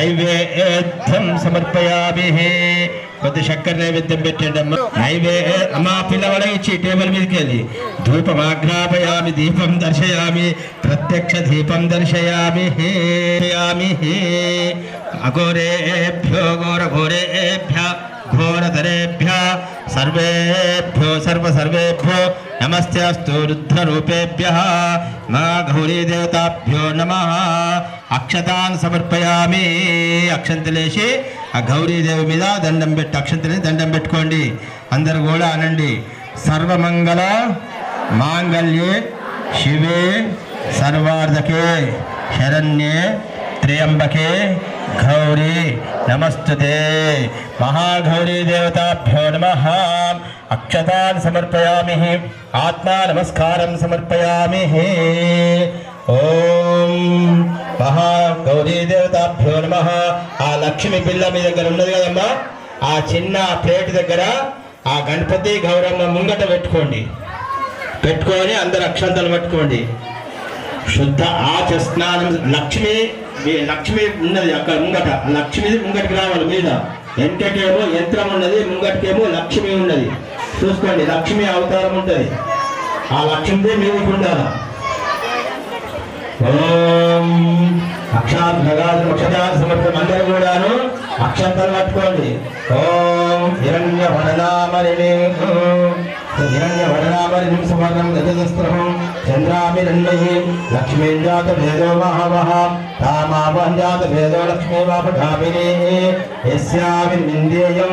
అనంతరం నైవేద్యం సమర్పయామి కొద్ది చక్కెర నైవేద్యం పెట్టండి అమ్మ నైవే అమ్మా పిల్లవాడ ఇచ్చి టేబుల్ మీదకి వెళ్ళి ధూపమాగ్రాపయామి దీపం దర్శయామి ప్రత్యక్ష దీపం దర్శయామి హేయామి హే అఘోరేభ్యో ఘోర ఘోరేభ్య ఘోరతరేభ్య సర్వేభ్యో సర్వ సర్వేభ్యో నమస్తే అస్తు రుద్రరూపేభ్య మా గౌరీ దేవతాభ్యో నమ అక్షతాన్ సమర్పయామి. అక్షంతలేసి ఆ గౌరీదేవి మీద దండం పెట్టి అక్షంతలేసి దండం పెట్టుకోండి. అందరు కూడా అనండి. సర్వమంగళ మాంగళ్యే శివే సర్వార్ధకే శరణ్యే త్రియంబకే గౌరీ నమస్తుతే. మహాగౌరీ దేవతాభ్యో నమ. అక్షతాన్ సమర్పయామి. ఆత్మా నమస్కారం సమర్పయామి. ఓం మహాగౌరీ దేవతాభ్యో నమ. ఆ లక్ష్మి పిల్ల మీ దగ్గర ఉన్నది కదమ్మా? ఆ చిన్న ప్లేట్ దగ్గర ఆ గణపతి గౌరమ్మ ముంగట పెట్టుకోండి. పెట్టుకొని అందరు అక్షంతలు పట్టుకోండి. శుద్ధ ఆచ స్నానం లక్ష్మి మీ లక్ష్మి ఉన్నది అక్కడ ముంగట. లక్ష్మి ముంగటికి రావాలి మీద. వెంకటేమో యంత్రం ఉన్నది ముంగటికేమో లక్ష్మి ఉన్నది. చూసుకోండి లక్ష్మి అవతారం ఉంటుంది. ఆ లక్ష్మిదే మీదకి ఉండాలి? అక్షాత్ భగాది అక్షతాలు సమర్పణ అందరూ కూడాను అక్షంతలు పట్టుకోండి. ఓం. హిరణ్య వడనామరిణి హిరణ్య వడనామరిణి సువర్ణం గజదస్త్రహం చంద్రామిరణ్యై లక్ష్మీం జాత భేదో మహావహ రామావం జాత భేదో లక్ష్మీ వాపఠామిని యస్యామి నిందేయం.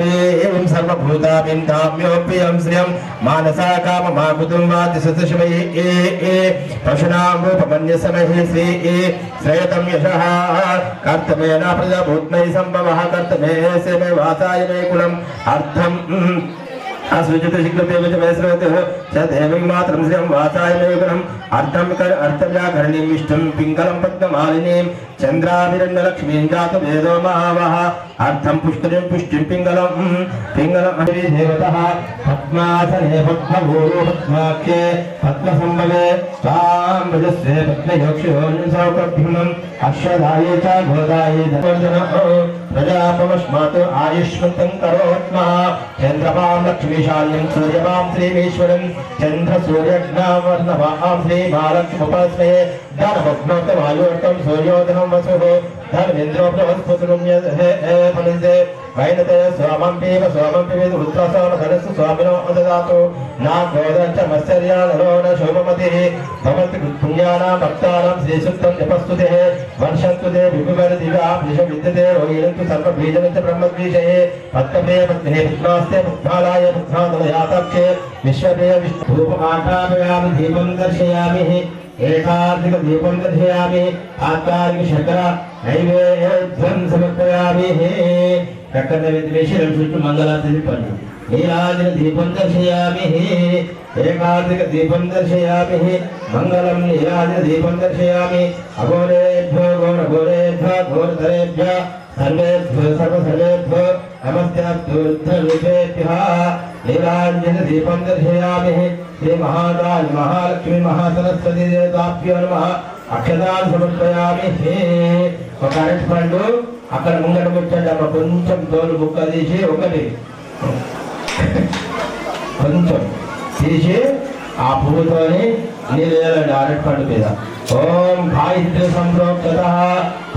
మహాలక్ష్మి సంయః ఆపతే తామ్యోప్యం శ్రియం మానసా కామ మా కుటుంబాది సతశమై ఏ ఏ పశునాం రూపమన్యసమహి శ్రీ. ఏ శ్రేయతం కర్తమేన ప్రజభూత్మై సంభవ. కర్తమే మే వాసాయ మే కులం. అర్థం. అసృజత శిఖరదేవ వైశ్రవత. అర్థం కర్ చంద్రాభిరణ్యలక్ష్మీం జాత వేదో మహావహ అర్థం పుష్కరిం పుష్టిం పింగళం పింగళం అవి దేవత పద్మాసనే పద్మభూరో పద్మాఖ్యే పద్మసంభవే తాం భజస్వే పద్మయోక్షయోన్ సౌకభ్యుమం అశ్వదాయే చ గోదాయే ధర్మజన ప్రజాపమస్మాత్ ఆయుష్మంతం కరోత్మ చంద్రపాం లక్ష్మీశాల్యం సూర్యపాం శ్రీమీశ్వరం చంద్ర సూర్యజ్ఞావర్ణమాం శ్రీ మహాలక్ష్ముపాస్మయే వాయువర్తం సూర్యోదనం వసు ధర్మేంద్రో ఫలిందే వైనతే స్వామం పీవ స్వామం పివేద రుద్రసోమ ధనస్సు స్వామినో దదాతు నా గోదంచ మత్సర్యానలో శోభమతి భవతి పుణ్యానా భక్తానాం శ్రీసుక్తం జపస్తుతే వర్షంతు తే విభువర దివ్యా విష విద్యతే రోహిణంతు సర్వ బీజనంచ బ్రహ్మద్వీషయే పద్మప్రియ పద్మే పద్మాస్తే పద్మాలాయ పద్మాదలయాతాక్షే విశ్వప్రియ విష్ణురూపమాఠాపయామి దీపం దర్శయామి ఏకాధిక దీపం దర్శయామి ఆత్మానికి శంకర నైవేద్యం సమర్పయామి చక్కర నైవేద్యం వేసి రెండు చుట్టూ మంగళారతి తిప్పండి నీరాజన దీపం దర్శయామి ఏకాధిక దీపం దర్శయామి మంగళం నీరాజన దీపం దర్శయామి అఘోరేభ్యో ఘోర ఘోరేభ్య ఘోరతరేభ్య సర్వేభ్యో సర్వ సర్వేభ్యో శ్రీ మహారాజ్ మహాలక్ష్మి మహాసరస్వతి దేవతాభ్యో నమ అక్షరాలు సమర్పయామి ఒక అరటి పండు అక్కడ ముంగట కూర్చోండి అమ్మ. కొంచెం తోలు బుక్క తీసి ఒకటి. కొంచెం తీసి ఆ పువ్వుతోని నీళ్ళు వేయాలండి అరటి పండు మీద. ఓం గాయత్రి సంప్రోక్త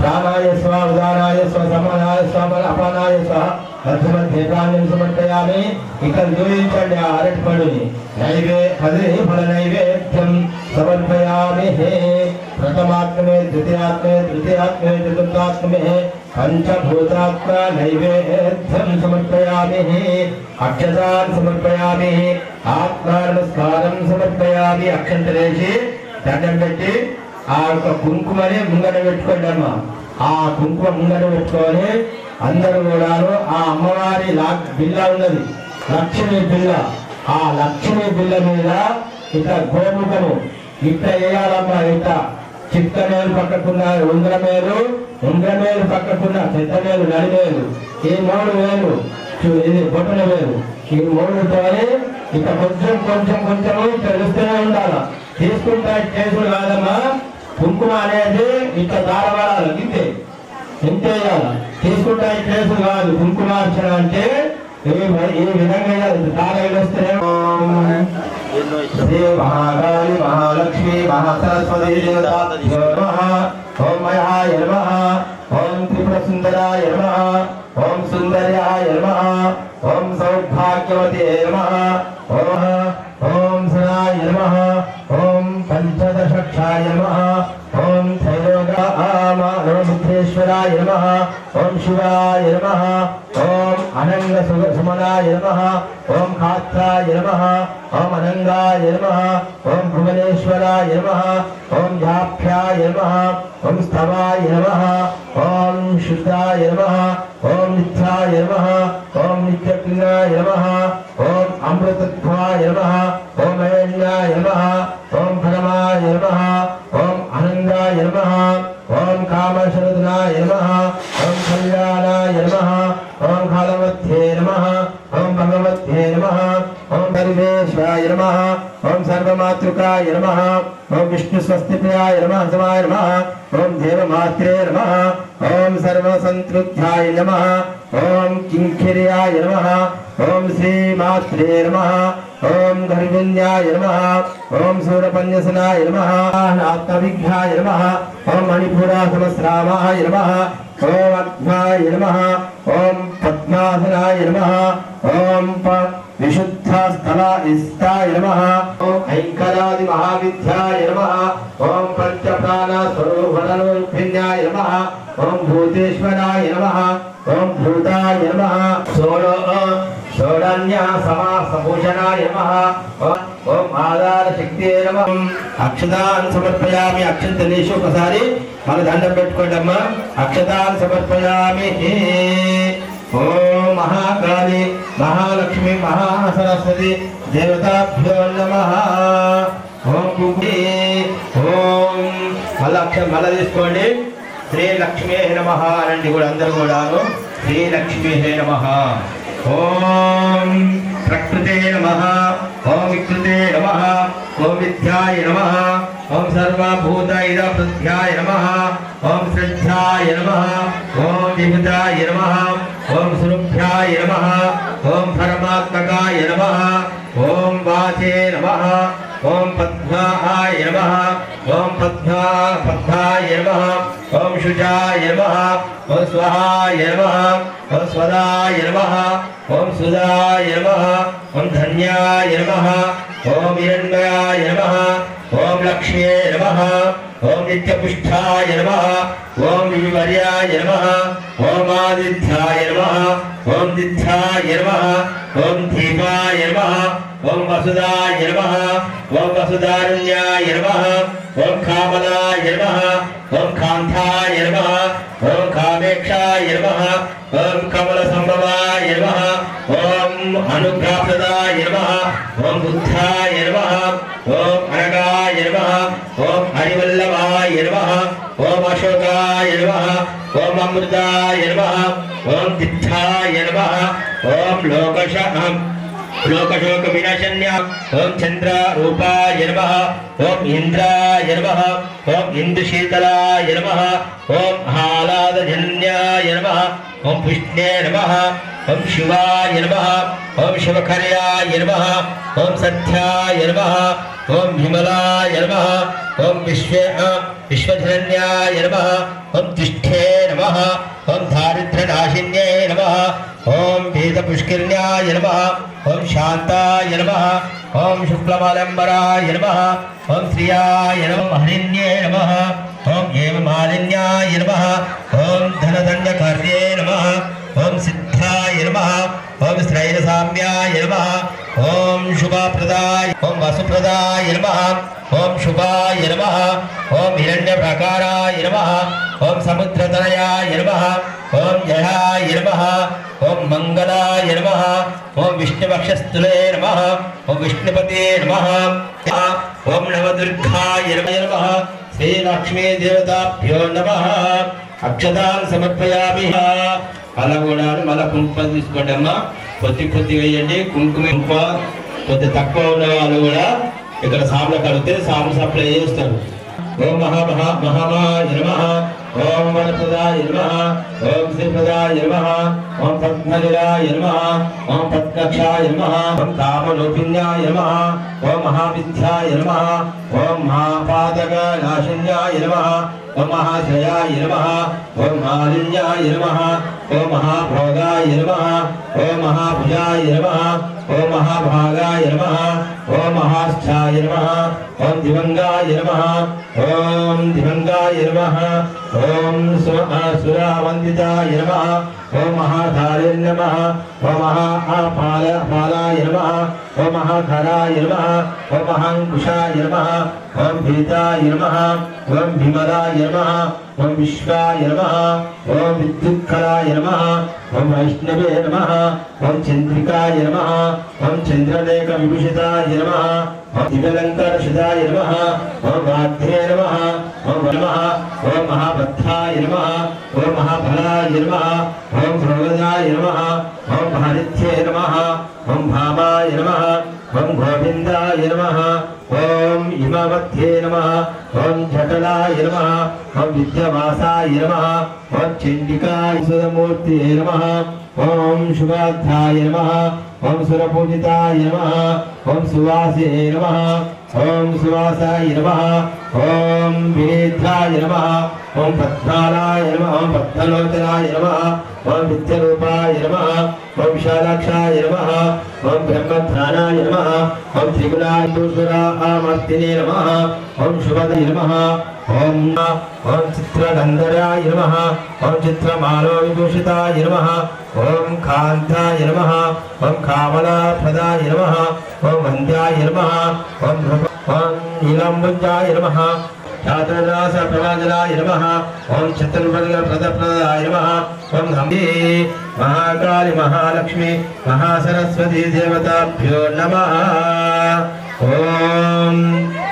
ప్రాణాయ స్వ ఉదానాయ స్వ సమనాయ స్వ అపానాయ స్వ. పశ్చిమ దీపాన్ని సమర్పయామి. ఇక్కడ చూపించండి ఆ అరటి పండుని నైవే పది ఫల నైవేద్యం సమర్పయామి. హే ప్రథమాత్మే ద్వితీయాత్మే తృతీయాత్మే చతుర్థాత్మే పంచభూతాత్మ నైవేద్యం సమర్పయామి. అక్షతాన్ సమర్పయామి. ఆత్మ నమస్కారం సమర్పయామి. అక్షంతరేసి దండం పెట్టి ఆ యొక్క కుంకుమని ముంగట పెట్టుకోండి అమ్మ ఆ కుంకుమ ముంగట పెట్టుకొని అందరూ కూడాను ఆ అమ్మవారి లా- బిల్ల ఉన్నది. లక్ష్మి బిల్ల. ఆ లక్ష్మి బిల్ల మీద ఇట్లా గోముఖము. ఇట్లా వేయాలమ్మా ఇట్లా చిక్కమేలు పక్కకున్న ఉంగరమేలు ఉంగరమేలు పక్కకున్న పెద్దమేలు నడిమేలు. ఈ మూడు వేలు ఇది బొట్టన వేలు. ఈ మూడుతోనే ఇక కొంచెం కొంచెం కొంచెం తెలుస్తూనే ఉండాలి. తీసుకుంటా కేసులు కాదమ్మా. కుంకుమ అనేది ఇట్లా దారవాడాలి ఇంతే. ఎంతే తీసుకుంటా కేసు కాదు కుంకుమార్చన అంటే ఏ వి- విధంగా వేయాలి. దార శ్రీ మహాకాళి మహాలక్ష్మి మహాసరస్వతి ఓం మయాయ నమః ఓం త్రిపుర సుందరాయ నమ ఓం సుందర్యాయ నమ ఓం సౌభాగ్యవతి నమ ఓం ఓం సదాయ నమ ఓం పంచదశక్షాయ నమ త్రైలోకామానవబుద్ధేశ్వరాయ నమః ఓం శివాయ నమః ఓం అనంగ సుగ- సుమనాయ నమః ఓం కాత్రాయ నమః ఓం అనంగాయ నమః ఓం భువనేశ్వరాయ నమః ఓం జాభ్యాయ నమః ఓం స్తవాయ నమః ఓం శుద్ధాయ నమః ఓం నిత్యాయ నమః ఓం నిత్యజ్ఞాయ నమః ఓం అమృతత్వాయ నమః ఓం అరణ్యాయ నమః ఓం పరమాయ నమః ఓం అనంగాయ నమః ఓం కామశరదనాయ నమః ఓం కళ్యాణాయ నమః ఓం కాలమధ్యే నమః ఓం భగవత్యే నమః ఓం పరివేశాయ నమః ఓం సర్వమాతృకాయ నమః ఓం విష్ణు స్వస్తిప్రియాయ నమః సమాయ నమః ఓం దేవమాత్రే నమః ఓం సర్వసంతృప్తాయ నమః ఓం కింకిర్యాయ నమః ఓం శ్రీమాత్రే నమ. ఓం సూరపన్యసనాయ నమ. ఆత్మవిఘ్నాయ నమ. ఓం మణిపుర సమస్రామాయ నమః. ఓం అగ్నాయ నమ. ఓం పద్మాసనాయ నమ. ఓం ప విశుద్ధ స్థల ఇస్తాయ నమః. ఓం ఐంకరాది మహావిద్యాయ నమ. ఓం పంచప్రాణ స్వరూపణాయ నమ. ఓం భూతేశ్వరాయ నమ. ఓం భూతాయ నమ. సోలో షోడన్య సమాసభూషణాయ నమః ఓం- ఆధార శక్తి సమర్పయామి అక్షంతలేషు ఒకసారి మన దండం పెట్టుకోండి అమ్మ అక్షతాన్ని సమర్పయామి ఓ మహాకాళి మహాలక్ష్మి మహాసరస్వతి దేవతాభ్యో నమ। ఓం కుంకుమే ఓం మళ్ళీ అక్షరం మళ్ళీ తీసుకోండి। శ్రీ లక్ష్మీ నమ అనండి కూడా అందరూ కూడాను। శ్రీ లక్ష్మీ నమ। ఓం ప్రకృతే నమ ఓం వికృతే నమ ఓం విద్యాయ నమ ఓం సర్వభూత ఇద ప్రత్యాయ నమ ఓం శ్రద్ధాయ నమ ఓం విభుతాయ నమ ఓం సురుభ్యాయ నమ ఓం పరమాత్మకాయ నమ ఓం వాచే నమ ఓం పద్మాయ నమ ఓం పద్మా పద్మాయ నమ ఓం శుచాయ నమ ఓం స్వహాయ నమ ఓం స్వదాయ నమ ఓం సుదాయ నమ ఓం ధన్యాయ నమ ఓం హిరణ్మయాయ నమ ఓం లక్ష్మ్యే నమ ఓం నిత్యపుష్ఠాయ నమ ఓం వివర్యాయ నమ ఓం ఆదిత్యాయ నమ ఓం దిత్యాయ నమ ఓం దీపాయ నమ ఓం వసుదాయ నమ ఓం వసుదారుణ్యాయ నమ ఓం కామలాయ నమ ఓం కాంతాయ నమ ఓం కామేక్షాయ నమ ఓం కమల సంభవాయ నమ ఓం అనుగ్రహప్రదాయ నమ ఓం బుద్ధాయ నమ ఓం అనగాయ నమ ఓం హరివల్లభాయ నమ ఓం అశోకాయ నమ ఓం అమృతాయ నమ ఓం తిత్థాయ నమ ఓం లోకశ లోకశోక వినాశన్య ఓం చంద్ర రూపాయ నమ ఓం ఇంద్రాయ నమ ఓం ఇందుశీతలాయ నమ ఓం ఆహ్లాదజన్యాయ నమ ఓం పుష్ణే నమ ఓం శివాయ నమ ఓం శివకర్యాయ నమ ఓం సత్యాయ నమ ఓం విమలాయ నమ ఓం విశ్వ విశ్వధరణ్యాయ నమ ఓం తిష్ఠే నమ ఓం దారిద్ర్యనాశిన్యే నమ ఓం వేదపుష్కరిణ్యాయ నమ ఓం శాంతాయ నమ ఓం శుక్లమాలంబరాయ నమ ఓం శ్రియాయ నమ హరిణ్యే నమ ఓం ఏమ మాలిన్యాయ నమ ఓం ధనధన్యకార్యే నమ ఓం సిద్ధాయ నమ ఓం శ్రైరసామ్యాయ నమ ఓం శుభప్రదాయ ఓం వసుప్రదాయ నమ ఓం శుభాయ నమ ఓం హిరణ్య ప్రకారాయ నమ ఓం సముద్రతనయాయ నమ ఓం జయాయ నమ ఓం మంగళాయ నమ ఓం విష్ణువక్షస్థులే నమ ఓం విష్ణుపతే నమ ఓం నవదుర్గాయ నమ శ్రీలక్ష్మీ దేవతాభ్యో నమ అక్షతాన్ సమర్పయామి అలా కూడా మళ్ళా కుంకుమ తీసుకోండి అమ్మా. కొద్ది కొద్ది వేయండి. కుంకుమ కుంకుమ కొద్ది తక్కువ ఉన్న వాళ్ళు కూడా ఇక్కడ సాములు కలిగితే సాము సప్లై చేస్తారు. ఓం మహా మహా మహామాయ నమ. ఓం వనప్రదాయ నమ. ఓం శ్రీప్రదాయ నమ. ఓం పద్మజరాయ నమ. ఓం పద్మక్షాయ నమ. ఓం కామలోపిన్యాయ నమ. ఓం మహావిద్యాయ నమ. ఓం మహాపాదక నాశన్యాయ నమ. ఓం మహాశ్రయాయ నమ. ఓం మాలిన్యాయ నమ. ఓం మహాభోగాయ నమ ఓం మహాభుజాయ నమ ఓం మహాభాగాయ నమ ఓం మహాస్థాయ నమ ఓం దివంగాయ నమ ఓం దివంగాయ నమ ఓం సురావందితాయ నమ ఓ మహాధారే నమ ఓం మహాపాల పాలాయ నమ ఓ మహాధరాయ నమ ఓ మహాంకుశాయ నమ ఓం భీతాయ నమ ఓం భీమరాయ నమ ఓం విశ్వాయ నమ ఓం విద్యుత్కరాయ నమ ఓం వైష్ణవే నమ ఓం చంద్రికాయ నమ ఓం చంద్రలేఖ విభూషితాయ నమ ఓం నమ ఓం వాధ్యే నమ ఓం నమ ఓం మహాబద్ధాయ నమ ఓం మహాఫలాయ నమ ఓం భృగదాయ నమ ఓం భారిత్యే నమ ఓం భామాయ నమ ఓం గోవిందాయ నమ ఓం ఇమమధ్యే నమ ఓం జటలాయ నమ ఓం విద్యవాసాయ నమ ఓం చండికాయ సుధమూర్తి నమ ఓం శుభాధ్యాయ నమ ఓం సురపూజితాయ నమ. ఓం సువాసే నమ. ఓం సువాసాయ నమ. ఓం వినేత్రాయ నమ. ఓం పద్మాలాయ నమ. ఓం పద్మలోచనాయ నమ. ఓం విద్యరూపాయ నమ. ఓం విశాలాక్షాయ నమ. ఓం బ్రహ్మధ్యానాయ నమ. ఓం త్రిగుణాయూసురామర్తినే నమ. ఓం శుభదయ నమ. ఓం ఓం చిత్రగంధరాయ నమ ఓం చిత్రమాలో విభూషితాయ నమ ఓం కాంతాయ నమ ఓం కామలాప్రదాయ నమ ఓం వంద్యాయ నమ ఓం భృగ ఓం నీలంబుజాయ నమ చాతుర్రాస ప్రవాజనాయ నమ ఓం చతుర్వర్గ ప్రదప్రదాయ నమ ఓం హంబి మహాకాళి మహాలక్ష్మి మహాసరస్వతి దేవతాభ్యో నమ ఓం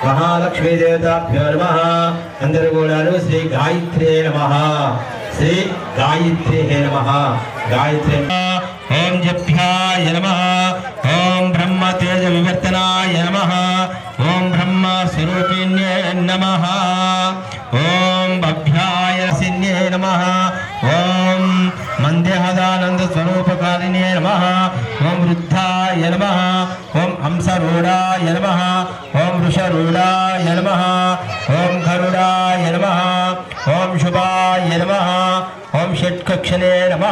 మహాలక్ష్మీ దేవతాభ్యో నమ. అందరూ కూడాను శ్రీ గాయత్రి నమ. శ్రీ గాయత్రి హే నమ. గాయత్రి ఓం జభ్యాయ నమ. ఓం బ్రహ్మ తేజ వివర్తనాయ నమ. ఓం బ్రహ్మ స్వరూపిణ్యే నమ. ఓం భభ్యాయ సిన్యే నమ. ఓం మందేహదానంద స్వరూపకారిణ్యే నమ. ఓం వృద్ధాయ నమ ఓం హంసరూఢాయ నమ ఓం వృషరూఢాయ నమ ఓం గరుడాయ నమ ఓం శుభాయ నమ ఓం షట్కక్షలే నమ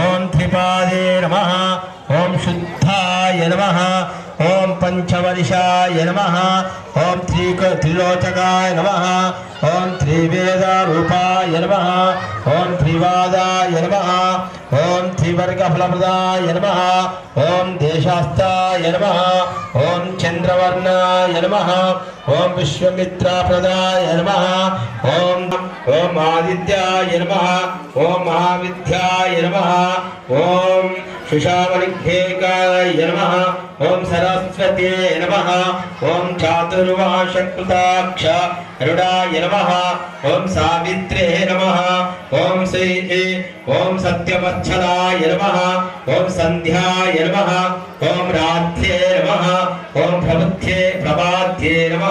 ఓం త్రిపాదే నమ ఓం శుద్ధాయ నమ ఓం పంచవర్షాయ నమ ఓం త్రిక త్రిలోచకాయ నమ ఓం త్రివేదరూపాయ నమ ఓం త్రివాదాయ నమ ఓం త్రివర్గఫలప్రదాయ నమ ఓం దేశాస్తాయ నమ ఓం చంద్రవర్ణాయ నమ ఓం విశ్వమిత్రప్రదాయ నమ ఓం ఓం ఆదిత్యాయ నమ ఓం మహావిద్యాయ నమ ఓం సుషామణిఘేకాయ నమ ఓం సరస్వతే నమ ఓం చాతుర్వాషకృతాక్ష రుడాయ నమ ఓం సావిత్రే నమ ఓం శ్రీ ఓం సంవత్సరాయ నమ ఓం సంధ్యాయ నమ ఓం రాధ్యే నమ ఓం ప్రబుద్ధే ప్రభాధ్యే నమ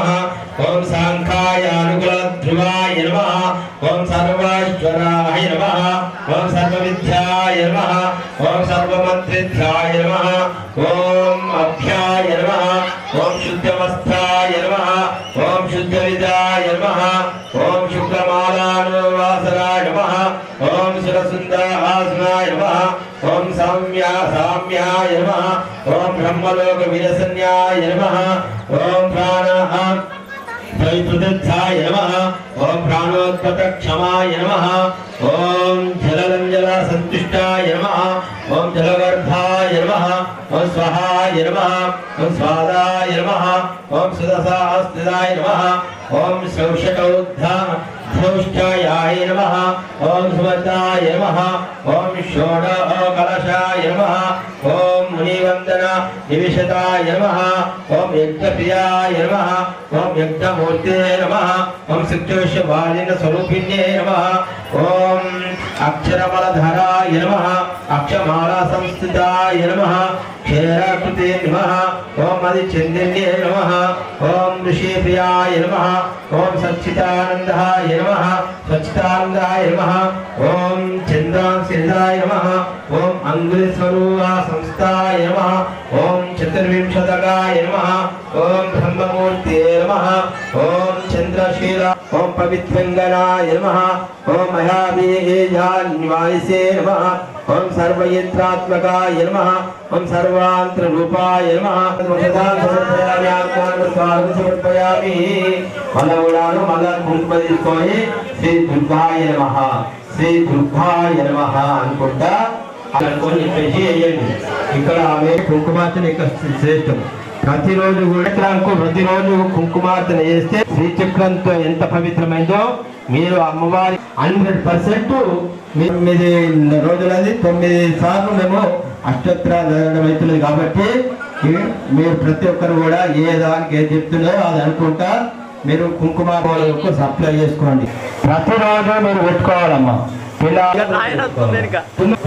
ఓం సాంఖ్యాయ అనుకుల ధ్రువాయ నమ ఓం సర్వేశ్వరాయ నమ ఓం సర్వవిద్యాయ నమ ఓం సర్వమంత్రిధ్యాయ నమ ఓం ब्रह्मलोकविरसन्याय नमः। ॐ ब्रह्मलोकविरसन्याय नमः। ॐ प्राणः प्रविप्रतिष्ठाय नमः। ॐ प्राणोत्पतक्षमाय नमः। ॐ जललञ्जलसन्तुष्टाय नमः। ॐ जलवर्धाय नमः। ॐ स्वाहाय नमः। ॐ स्वादाय नमः। ॐ सुदसास्तिदाय नमः। ॐ शौषकौद्धा శ్రౌషకౌద్ధ నమ ఓం సుమతాయ నమ ఓం షోడ కలశాయ నమః ఓం మునివందన నివిశతాయ నమ ఓం యజ్ఞప్రియాయ నమ ఓం యజ్ఞమూర్తే నమ ఓం శక్తివిశ్వవాలిన స్వరూపిణ్యే నమ ఓం అక్షరమలధరాయ నమ అక్షమాలా సంస్థితాయ నమ క్షేరాకృతే నమ. ఓం అది చందన్యే నమః. ఓం ఋషిప్రియాయ నమ. ఓం సచ్చిదానందాయ నమ. సచ్చిదానందాయ నమ. ఓం చంద్రాంశిదాయ నమ. ఓం అంగుళిస్వరూప సంస్థాయ నమ. ఓం చతుర్వింశతకాయ నమ. ఓం బ్రహ్మమూర్తే నమ. ఓం ఓం పవిత్రంగనాయ నమ ఓం మహావీర్యాన్వాయసే నమ ఓం సర్వయంత్రాత్మకాయ నమ ఓం సర్వాంత్ర రూపాయ నమః సమర్పయామి మనవుడాను స్వాగతం సమర్పయామి శ్రీ దుర్గాయ నమ శ్రీ దుర్గాయ నమ అనుకుంటా అనుకొని చెప్పేసి వేయండి ఇక్కడ ఆమె కుంకుమార్చన ఇక్కడ శ్రేష్టం ప్రతిరోజు కూడా ప్రతిరోజు కుంకుమార్తెన చేస్తే శ్రీచక్రంతో ఎంత పవిత్రమైందో మీరు అమ్మవారి హండ్రెడ్ పర్సెంట్ తొమ్మిది రోజులది తొమ్మిది సార్లు మేము అష్టత్ర చదవడం అవుతున్నది కాబట్టి మీరు ప్రతి ఒక్కరు కూడా ఏ దానికి ఏం చెప్తున్నారో అది అనుకుంటా మీరు కుంకుమ సప్లై చేసుకోండి. ప్రతిరోజు మీరు పెట్టుకోవాలమ్మా.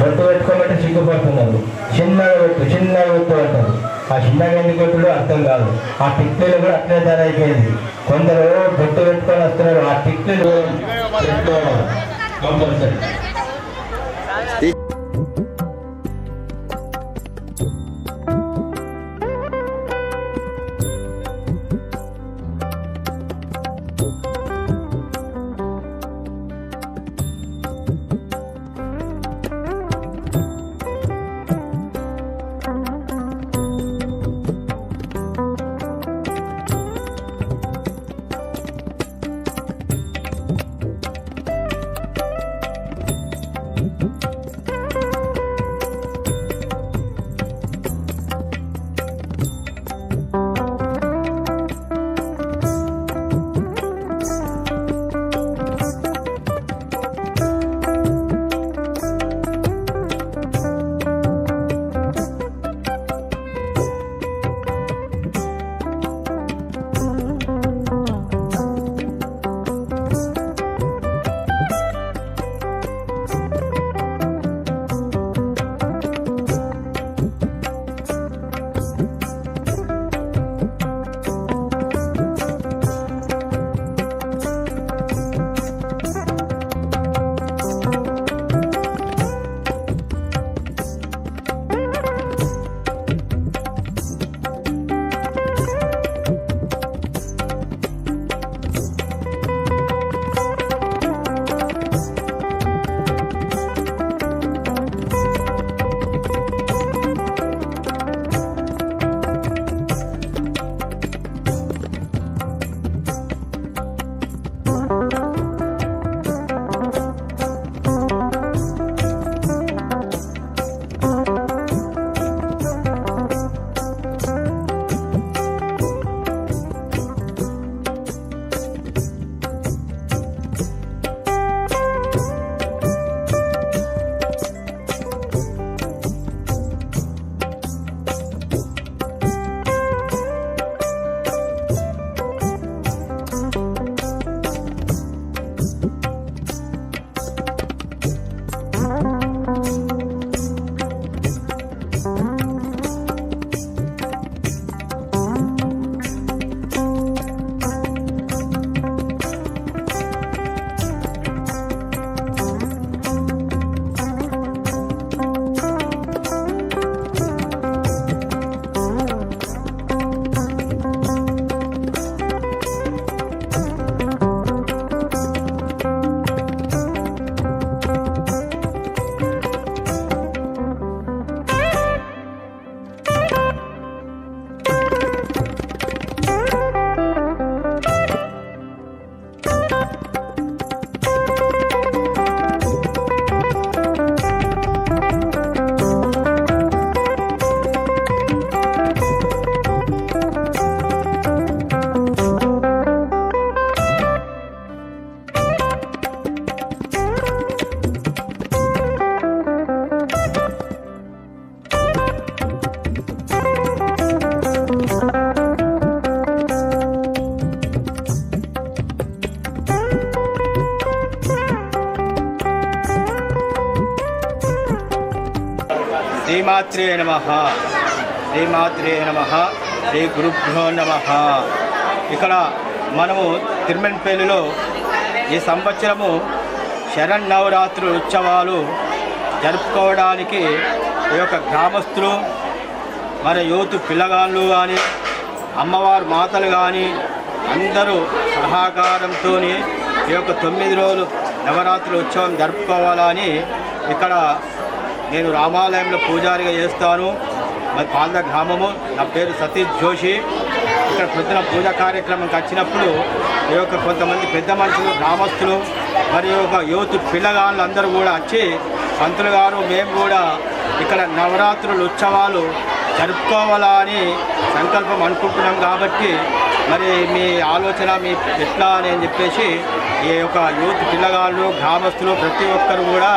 బొట్టు పెట్టుకోమంటే సిగ్గుపడుతున్నారు చిన్నగా పెట్టు చిన్నగా పెట్టు అంటారు ఆ చిన్నగా ఎందుకు పెట్టుడు అర్థం కాదు ఆ టిక్లీలు కూడా అట్లే ధర అయిపోయింది కొందరు బొట్టు పెట్టుకొని వస్తున్నారు ఆ టిక్లీలు కంపల్సరీ శ్రీమాత్రే నమ. శ్రీమాత్రే నమ. శ్రీ గురుభ్యో నమ. ఇక్కడ మనము తిరుమలపల్లిలో ఈ సంవత్సరము శరన్నవరాత్రి ఉత్సవాలు జరుపుకోవడానికి ఈ యొక్క గ్రామస్తులు మన యూత్ పిల్లగాళ్ళు కానీ అమ్మవారు మాతలు కానీ అందరూ సహకారంతో ఈ యొక్క తొమ్మిది రోజులు నవరాత్రి ఉత్సవం జరుపుకోవాలని ఇక్కడ నేను రామాలయంలో పూజారిగా చేస్తాను. మరి పాల్ద గ్రామము నా పేరు సతీష్ జోషి. ఇక్కడ పొద్దున పూజా కార్యక్రమంకి వచ్చినప్పుడు ఈ యొక్క కొంతమంది పెద్ద మనుషులు గ్రామస్తులు మరియు ఒక యూత్ పిల్లగాళ్ళు అందరూ కూడా వచ్చి పంతులు గారు మేము కూడా ఇక్కడ నవరాత్రులు ఉత్సవాలు జరుపుకోవాలా అని సంకల్పం అనుకుంటున్నాం కాబట్టి మరి మీ ఆలోచన మీ ఎట్లా అని చెప్పేసి ఈ యొక్క యూత్ పిల్లగాళ్ళు గ్రామస్తులు ప్రతి ఒక్కరు కూడా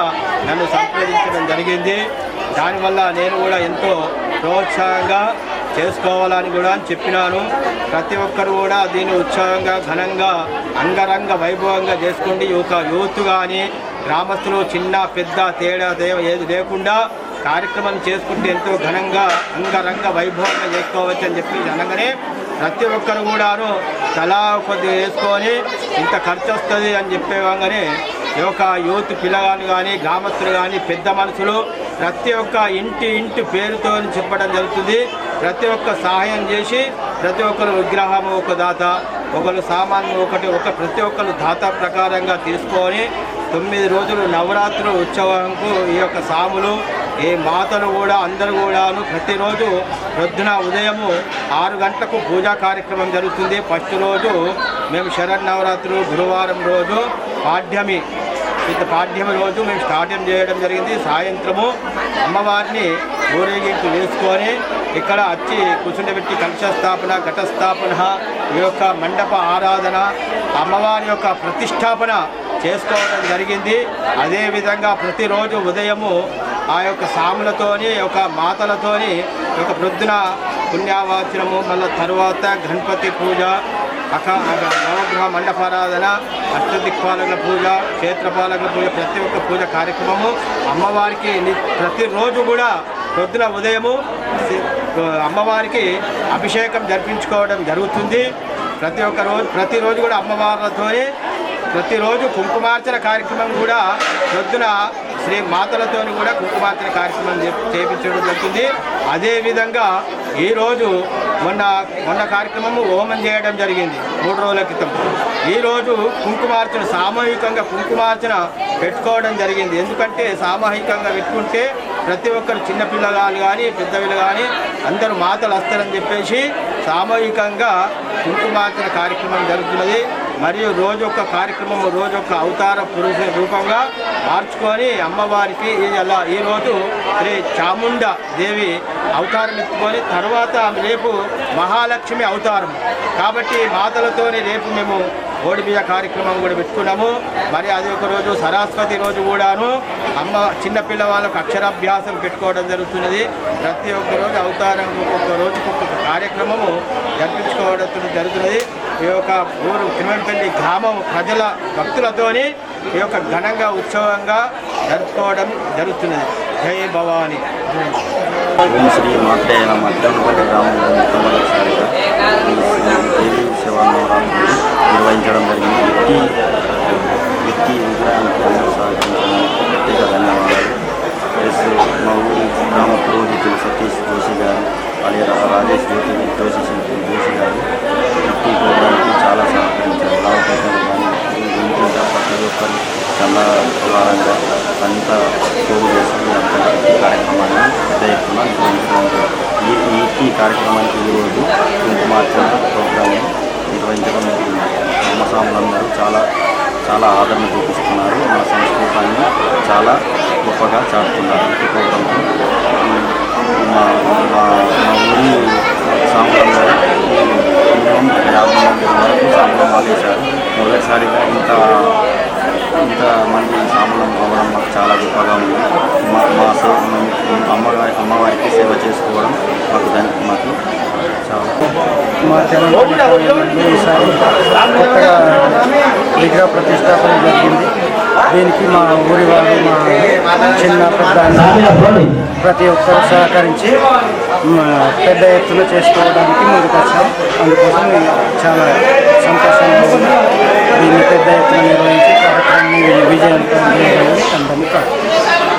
నన్ను సంప్రదించడం జరిగింది. దానివల్ల నేను కూడా ఎంతో ప్రోత్సాహంగా చేసుకోవాలని కూడా చెప్పినాను. ప్రతి ఒక్కరు కూడా దీన్ని ఉత్సాహంగా ఘనంగా అంగరంగ వైభవంగా చేసుకోండి. ఈ యొక్క యూత్ కానీ గ్రామస్తులు చిన్న పెద్ద తేడా దేవ ఏది లేకుండా కార్యక్రమం చేసుకుంటే ఎంతో ఘనంగా అంగరంగ వైభవంగా చేసుకోవచ్చు అని చెప్పి అనగానే ప్రతి ఒక్కరు కూడాను తలా కొద్దిగా వేసుకొని ఇంత ఖర్చు వస్తుంది అని చెప్పేవాగానే ఈ యొక్క యూత్ పిల్లగాని కానీ గ్రామస్తులు కానీ పెద్ద మనుషులు ప్రతి ఒక్క ఇంటి ఇంటి పేరుతో చెప్పడం జరుగుతుంది. ప్రతి ఒక్క సహాయం చేసి ప్రతి ఒక్కరు విగ్రహం ఒక దాత ఒకరు సామాన్లు ఒకటి ఒక ప్రతి ఒక్కరు దాత ప్రకారంగా తీసుకొని తొమ్మిది రోజులు నవరాత్రులు ఉత్సవంకు ఈ యొక్క సాములు ఈ మాతలు కూడా అందరూ కూడాను ప్రతిరోజు ప్రొద్దున ఉదయము ఆరు గంటలకు పూజా కార్యక్రమం జరుగుతుంది. ఫస్ట్ రోజు మేము శరన్నవరాత్రులు గురువారం రోజు పాఠ్యమి ఇంత పాఠ్యమి రోజు మేము స్టార్టింగ్ చేయడం జరిగింది. సాయంత్రము అమ్మవారిని ఊరేగింపు వేసుకొని ఇక్కడ వచ్చి కూర్చుండబెట్టి కలుషస్థాపన స్థాపన ఘటస్థాపన ఈ యొక్క మండప ఆరాధన అమ్మవారి యొక్క ప్రతిష్టాపన చేసుకోవడం జరిగింది. అదేవిధంగా ప్రతిరోజు ఉదయము ఆ యొక్క సాములతోని ఒక మాతలతోని ఒక ప్రొద్దున పుణ్యావాచనము మళ్ళీ తరువాత గణపతి పూజ అక నవగ్రహ మండపారాధన అష్టదిక్పాలకుల పూజ క్షేత్రపాలకుల పూజ ప్రతి ఒక్క పూజ కార్యక్రమము అమ్మవారికి ప్రతిరోజు కూడా పొద్దున ఉదయము అమ్మవారికి అభిషేకం జరిపించుకోవడం జరుగుతుంది. ప్రతి ఒక్క రోజు ప్రతిరోజు కూడా అమ్మవార్లతోనే ప్రతిరోజు కుంకుమార్చన కార్యక్రమం కూడా పొద్దున శ్రీ మాతలతో కూడా కుంకుమార్చన కార్యక్రమం చేపించడం జరుగుతుంది అదేవిధంగా ఈరోజు మొన్న మొన్న కార్యక్రమము హోమం చేయడం జరిగింది మూడు రోజుల క్రితం. ఈరోజు కుంకుమార్చన సామూహికంగా కుంకుమార్చన పెట్టుకోవడం జరిగింది. ఎందుకంటే సామూహికంగా పెట్టుకుంటే ప్రతి ఒక్కరు చిన్నపిల్లగాలు కానీ పెద్దవిలు కానీ అందరూ మాతలు వస్తారని చెప్పేసి సామూహికంగా కుంకుమార్చన కార్యక్రమం జరుగుతున్నది. మరియు రోజు ఒక కార్యక్రమం రోజు ఒక అవతార పురుష రూపంగా మార్చుకొని అమ్మవారికి ఈ- అలా ఈరోజు శ్రీ చాముండ దేవి అవతారం ఎత్తుకొని తర్వాత రేపు మహాలక్ష్మి అవతారం. కాబట్టి మాతలతోనే రేపు మేము ఓడిబియ్య కార్యక్రమం కూడా పెట్టుకున్నాము. మరి అది ఒక రోజు సరస్వతి రోజు కూడాను అమ్మ చిన్నపిల్ల వాళ్ళకు అక్షరాభ్యాసం పెట్టుకోవడం జరుగుతున్నది. ప్రతి ఒక్క రోజు అవతారం ఒక్కొక్క రోజుకు ఒక్కొక్క కార్యక్రమము జరిపించుకోవడం జరుగుతున్నది. ఈ యొక్క ఊరు తిరుమలపల్లి గ్రామం ప్రజల భక్తులతోని ఈ యొక్క ఘనంగా ఉత్సవంగా జరుపుకోవడం జరుగుతున్నది. జై భవాని. ఓం శ్రీ మాత్రే నమ. గ్రామంలో నిర్వహించడం జరిగింది. వ్యక్తి వ్యక్తి విగ్రహానికి ప్రత్యేక ధన్యవాదాలు. ప్లస్ మా ఊరి గ్రామ పురోహితులు సతీష్ జోషి గారు అలాగే రాజేష్ జ్యోతి జోషి శిల్పి జోషి గారు వ్యక్తి ప్రోగ్రాంకి చాలా సహకరించారు రామకృష్ణ కానీ ఎందుకంటే ప్రతి ఒక్కరు చాలా ప్రకారంగా అంతా పోగు చేసుకుని అంతా ఈ కార్యక్రమాన్ని పెద్ద ఎత్తున నిర్వహించడం ఈ ఈ కార్యక్రమానికి ఈరోజు కుంకుమార్చన ప్రోగ్రాం నిర్వహించడం జరిగింది అమ్మస్వాములందరూ చాలా చాలా ఆదరణ చూపిస్తున్నారు మన సంస్కృతాన్ని చాలా గొప్పగా చాటుతున్నారు ఈ మా మా మా ఊరి సాంప్రదాయం మినిమం యాభై మంది వరకు సాంప్రదాయం ఆదేశారు మొదటిసారిగా ఇంత ఇంత మంది సాంబలం అవ్వడం మాకు చాలా గొప్పగా ఉంది. మా మా అమ్మగారి అమ్మవారికి సేవ చేసుకోవడం మాకు దానికి మాకు చాలా మా తెలంగాణ ఈసారి కొత్తగా విగ్రహ ప్రతిష్టాపన జరిగింది. దీనికి మా ఊరి వాళ్ళు మా చిన్న పెద్ద ప్రతి ఒక్కరు సహకరించి పెద్ద ఎత్తున చేసుకోవడానికి ముందుకు వచ్చాం. అందుకోసం చాలా సంతోషంగా ఉంది దీన్ని పెద్ద ఎత్తున నిర్వహించి కార్యక్రమాన్ని విజయవంతం చేయాలని అందరినీ